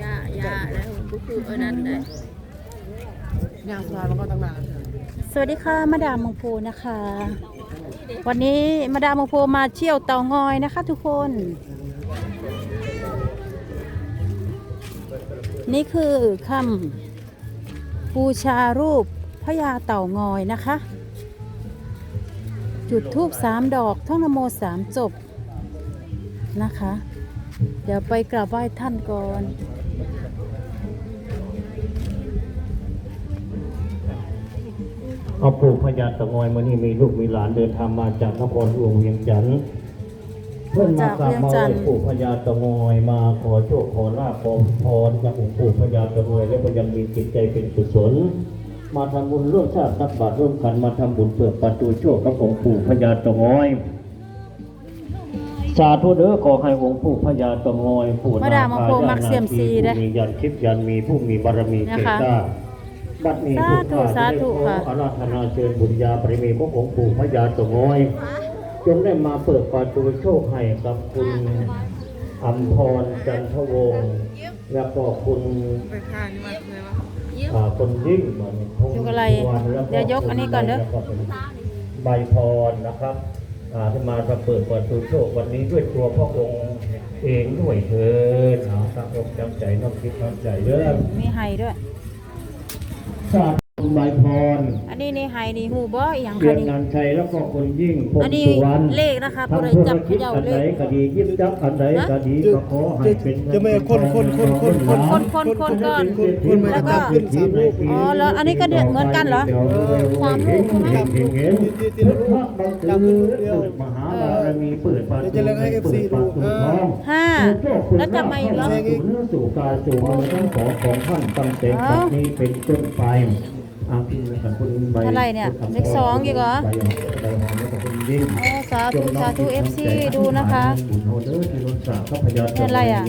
ยาย่าแล้วก็คือเออนั่นแหละยางสุดท้ายมันก็ตั้งนานสวัสดีค่ะมาดามมงพูนะคะ วันนี้มาดามมงพูมาเที่ยวเตางอยนะคะ ทุกคน นี่คือคำบูชารูปพญาเต่างอยนะคะ จุดทูบสามดอกท่องนโมสามจบนะคะ เดี๋ยวไปกราบไหว้ท่านก่อน เอาปู่พญาตะงอยมานี่มีลูกมีหลานเดินทางมาจากนครหลวงเวียงจันทร์เพื่อนมากราบมาไหว้ปู่พญาตะงอยมาขอโชคขอลาภขอพรจากองค์ปู่พญาตะงอยและก็ยังมีจิตใจเป็นกุศลมาทำบุญร่วมชาติตักบาตรร่วมกันมาทำบุญเปิดประตูโชคกับองค์ปู่พญาตะงอยสาธุเด้อขอให้องค์ปู่พญาตะงอยปู่มาดามโพมักเสี่ยมซีเด้อผู้มียันคิดยันมีผู้มีบารมีเกนะคะตา บัดนี้สาธุผู้ข้สาธุได้ขอค่ะอาราธนาเชิญบุญญาปริมีพระองค์ปู่พญาตะงอยจงได้มาเปิดประตูโชคให้กับคุณอัมพรจันทวงศ์และก็คุณไปข้างนี่มาเลยวะอ่าคนยิ่งเหมือนพงยกอะไรสุวรรณแล้วเดี๋ยวยกอันนี้ก่อนเด้อแล้วเป็นใบพรนะครับอ่าที่มาจะเปิดประตูโชควันนี้ด้วยตัวพระองค์เองด้วยเถิดเอาตั้งอกจำใจน้อมคิดน้อมใจเด้อมีไฮด้วย สาธุใบพร อันนี้นี่ไฮนี่หูบ่อหย่างเรีคะยนนี่งานชัยแล้วก็คนยิ่งพงอันนี้สุวรรณเลขนะคะผู้ทำใดธุรจับกิจเขย่าอันเลไหนข ก็ดียิบจับอันไหนก็ดีก็ขอให้เป็นเงินจะไม่คนคนคนคนคนคนคนคนก่อนคนคนไม่แล้วก็ได้ขึ้นสามลูกอ๋อแล้วอันนี้ก็เนี่ยเหมือนกันเหรอ สามลูกใช่ไหมเห็นเห็นเห็นเห็นพระบังเกิดเปิดมหาบารมีเปิดประตูเดี๋ยวจะเรียกให้ FC ดูเปิดประตูทอง ห้าแล้วจับมาอีกเหรอ สู่สู่กายสู่มือทั้งสองของท่านตั้งแต่บัดนี้เป็นต้นไป อาพิณกับคุณใบอะไรเนี่ยเลขสองอีกเหรอใบหอมใบหอมแล้วก็คุณยิ่งโอ้สาธุสาธุเอฟซีดูนะคะบุญโฮเดอร์ที่รถสาข้าพเจ้าเป็นอะไรอะ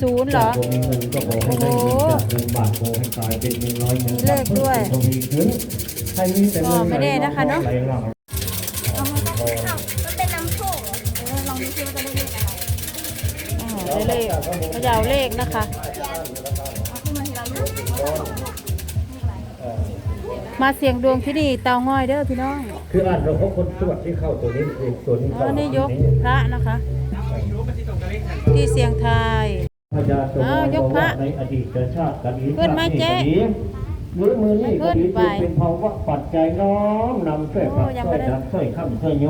ศูนย์เหรอมีเงินก็ขอให้ได้เงินจากเงินบาทขอให้กลายเป็นเงินร้อยเงินมีเลขด้วยทวีขึ้นให้มีแต่เงินก็ไม่แน่นะคะเนอะไหลหลั่งอ๋อได้เลขเขย่าเลขนะคะ มาเสียงดวงที่นี่เตางอยเด้อพี่น้องคืออ่านเราเขาคนตรวจที่เข้าตัวนี้คือตัวนี้อ๋เข้าอนี่ยกพระนะคะ ที่เสียงทาย พญาตัวอ้าวยกพระในอดีตชาติกันนี้ขึ้นไหมเจ๊หรือมือนี่ขึ้ก็นดีไปเป็นภาวะปัจจัยน้อมนำช่วยปักโอ้ยังช่ไม่วยได้ดับช่วยข้ามช่วยโย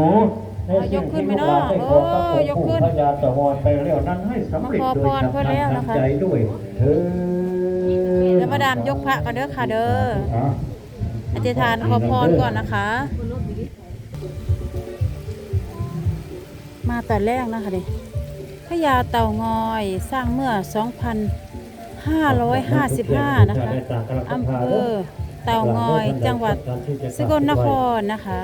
เอายกขึ้นไหมเนาะให้โอ้ขอพระยกขึ้นพญาตะวอนไปแล้วนั้นให้สำเร็จมาขอโดพยรเพิ่นแล้วนะคะทำใจด้วยเธอแล้วมาดามยกพระกันเด้อค่ะเด้อ อ อธิษฐานขอพรก่อนนะคะ มาแต่แรกนะคะเนี่พญาเต่างอยสร้างเมื่อ 2,555 นะคะอำเภอเต่างอยจังหวัดสกลนครนะคะ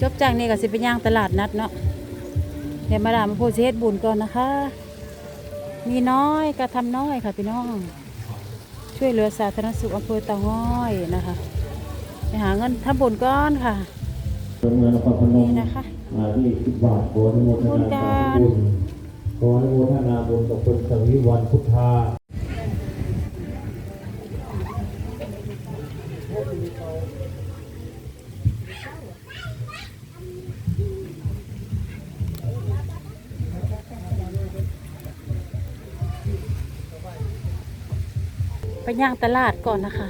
จบจากนี้ก็สิไปย่างตลาดนัดเนาะเดี๋ยวมาดามาพูดเฮ็ดบุญก่อนนะคะ มีน้อยก็ทำน้อยค่ะพี่น้อง ช่วยเหลือสาธารณสุขอำเภอเตางอยนะคะไปหาเงินทำบุญก้อนค่ะนี่นะคะมาที่สิบบาทขออนุโมทนาบุญขออนุโมทนาบุญกับคุณสวิวันพุทธา ไปย่างตลาดก่อนนะคะ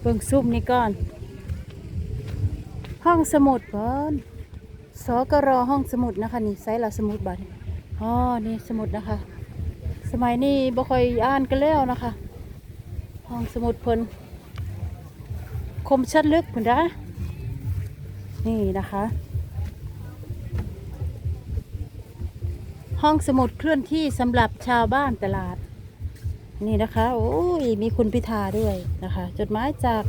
เบิ่งซุ่มนี่ก่อน ห้องสมุดก่อนสกรห้องสมุดนะคะนี่ไซส์ละสมุดบัตรอ๋อนี่สมุดนะคะ สมัยนี้บ่ค่อยอ่านกันแล้วนะคะ ห้องสมุดเพิ่น มชัดลึกคุณนะนี่นะคะ ห้องสมุดเคลื่อนที่สำหรับชาวบ้านตลาด นี่นะคะ โอ้ย มีคุณพิธาด้วยนะคะ จดหมายจาก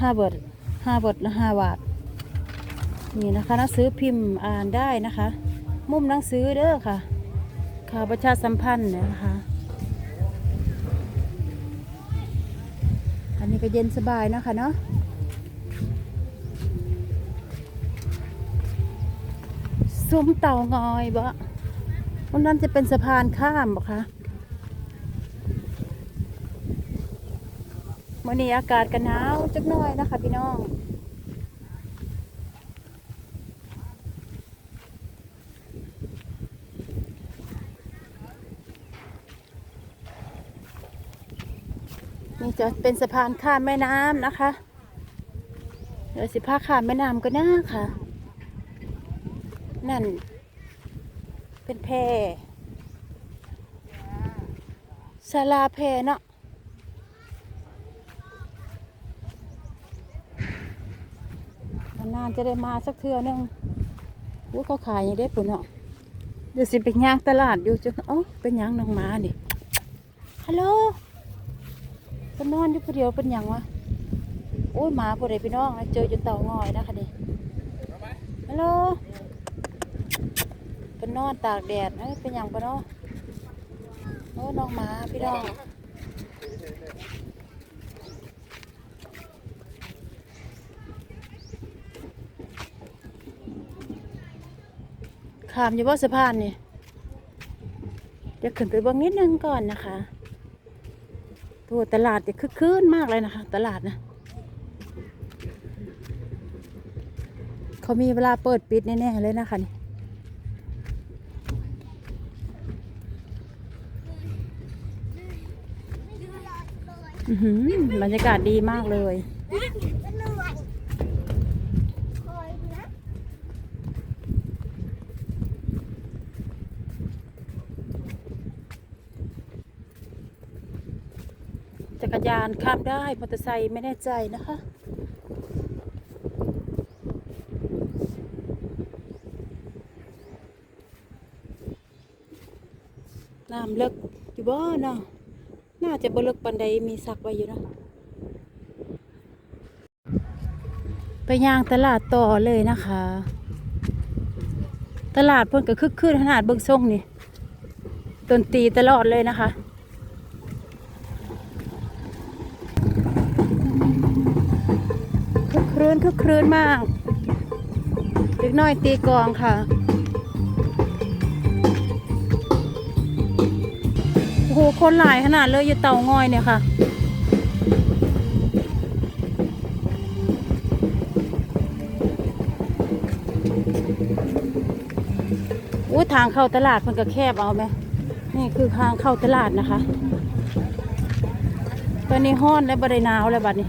ฮาร์วาร์ดฮาร์วาร์ดและฮาวาร์ดนี่นะคะหนังสือพิมพ์อ่านได้นะคะ มุมหนังสือเด้อค่ะ ข่าวประชาสัมพันธ์นะคะ นี่ก็เย็นสบายนะคะเนาะซุ้มเต่างอยบ่ตรงนั้นจะเป็นสะพานข้ามบ่คะมื่อนี้อากาศก็นหนาวจักหน่อยนะคะพี่น้อง จะเป็นสะพานข้ามแม่น้ำนะคะ เดี๋ยวสิพาข้ามแม่น้ำก็น่าค่ะ นั่น เป็นแพศาลาแพเนาะนานจะได้มาสักเทื่อนึงว่าเขาขายอย่างได้ปุ่นเนาะเดี๋ยวสิไปย่างตลาดอยู่จนเอ้าเป็นหยังน้องหมาดิฮัลโหล เป็นนอนอยู่ผู้เดียวเป็นหยังวะโอ้ยหมาผู้ใดพี่น้องนะเจออยู่เต่างอยนะคะนี่ฮัลโหลเป็นนอนตากแดดเอ้ยเป็นหยังปะเนาะโอ้น้องหมาพี่น้องขามอยู่บ่สะพานนี่เดี๋ยวขึ้นไปเบิ่งนิดนึงก่อนนะคะ ตัวตลาดจะคึกคืนมากเลยนะคะ ตลาดนะเขามีเวลาเปิดปิดแน่ๆเลยนะคะนี่อื้อหือบรรยากาศดีมากเลย จักรยานข้ามได้มอเตอร์ไซค์ไม่แน่ใจนะคะน้ำเลิกอยู่บ่เนาะน่าจะบ่เลิกปันใดมีสักไว้อยู่เนาะไปย่างตลาดต่อเลยนะคะ ตลาดเพิ่นก็คึกคืนขนาดเบิ่งทรงนี่ดนตรีตลอดเลยนะคะ คึกครื้ นคึกครื้นมากเด็กน้อยตีกองค่ะ โอ้โห คนหลายขนาดเลยอยู่เตางอยเนี่ยค่ะอู้ทางเข้าตลาดมันก็แคบเอาไหม นี่คือทางเข้าตลาดนะคะ ตอนนี้ห้อนและบริหนาวแล้วบัดนี้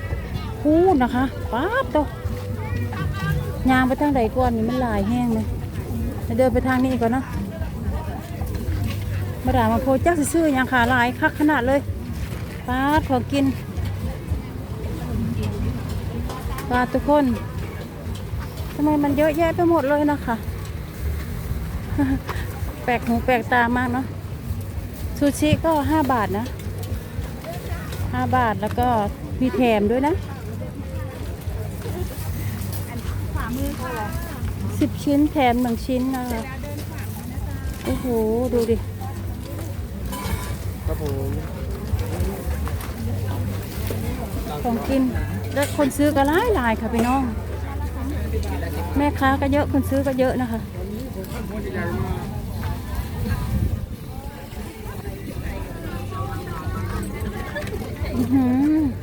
พูดนะคะป๊าบตัวยางไปทางใดก่อนนี่มันลายแห้งเลยเดินไปทางนี้ก่อนนะมาด่ามาโพจักซื้อๆยังขาลายคักขนาดเลยป๊าขอกินปลาทุกคนทำไมมันเยอะแยะไปหมดเลยนะคะแปลกหูแปลกตามากเนาะซูชิก็ห้าบาทนะห้าบาทแล้วก็มีแถมด้วยนะ สิบชิ้นแถมหนึ่งชิ้นนะคะโอ้โห ดูดิ ครับผมของกิน แล้วคนซื้อก็หลายหลายค่ะพี่น้อง แม่ค้าก็เยอะคนซื้อก็เยอะนะคะอื้อหือ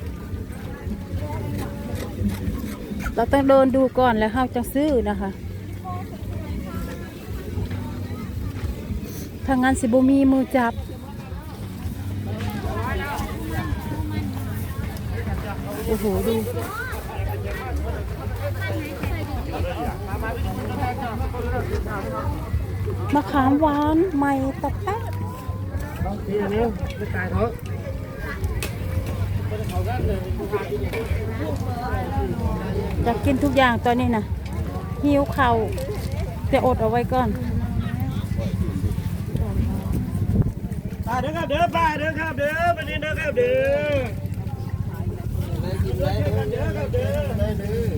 เราต้องเดินดูก่อนแล้วเราจะซื้อนะคะถ้างั้นสิบุมีมือจับโอ้โหดูมะขามหวานใหม่ตะแป๊ะทีนี้ไม่ตายเถอะ อยากกินทุกอย่างตอนนี้นะหิวเข่าจะอดเอาไว้ก่อนป้าเด้อครับเด้อป้าเด้อครับเด้อวันนี้เด้อครับเด้อได้กินได้เด้อครับเด้อ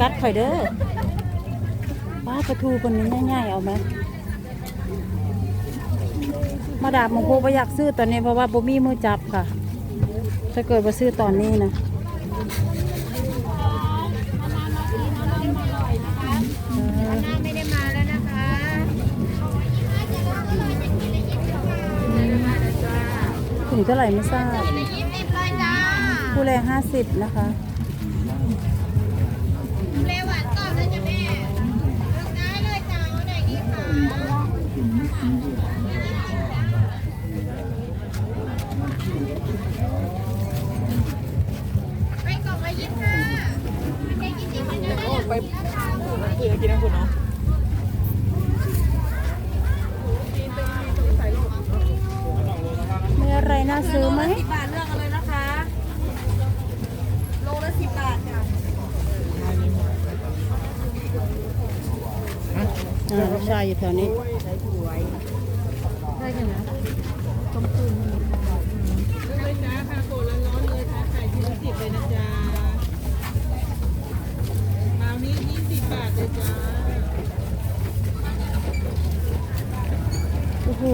กัดข่อยเด้อป้าปลาทูคนนี้ง่ายๆเอาไหมมาดาบหมงโพบ่อยากซื้อตอนนี้เพราะว่าบ่มีมือจับค่ะ ถ้าเกิดว่าซื้อตอนนี้นะเออไม่ได้มาแล้วนะคะถุงเท่าไหร่ไม่ทราบยี่สิบเลยจ้าผู้แรงห้าสิบนะคะ ไปกล่องละยี่สิบห้าเด็กยี่สิบมันจะได้ไปเพื่อกินนะคุณเนาะมีอะไรน่าซื้อไหมบาทเลือกกันเลยนะคะ โลละสิบบาทค่ะอ่าชายอยู่แถวนี้ ได้กันนะ เลยจ้าค่ะ โกละร้อนเลยค่ะไข่ชิ้นละสิเลยนะจ๊ะมานี้ยี่สิบบาทเลยจ้าโอ้โห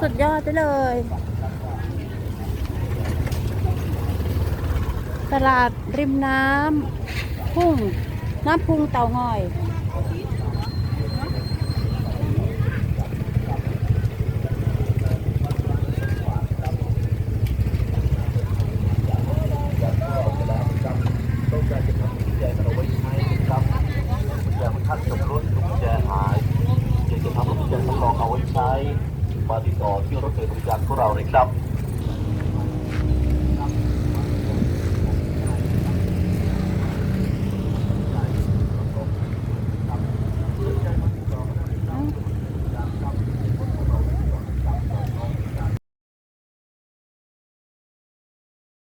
สุดยอดไปเลย ตลาดริมน้ำพุ่งน้ำพุงเต่างอยมาติดต่อที่รถเมล์บริการของเราเลยครับ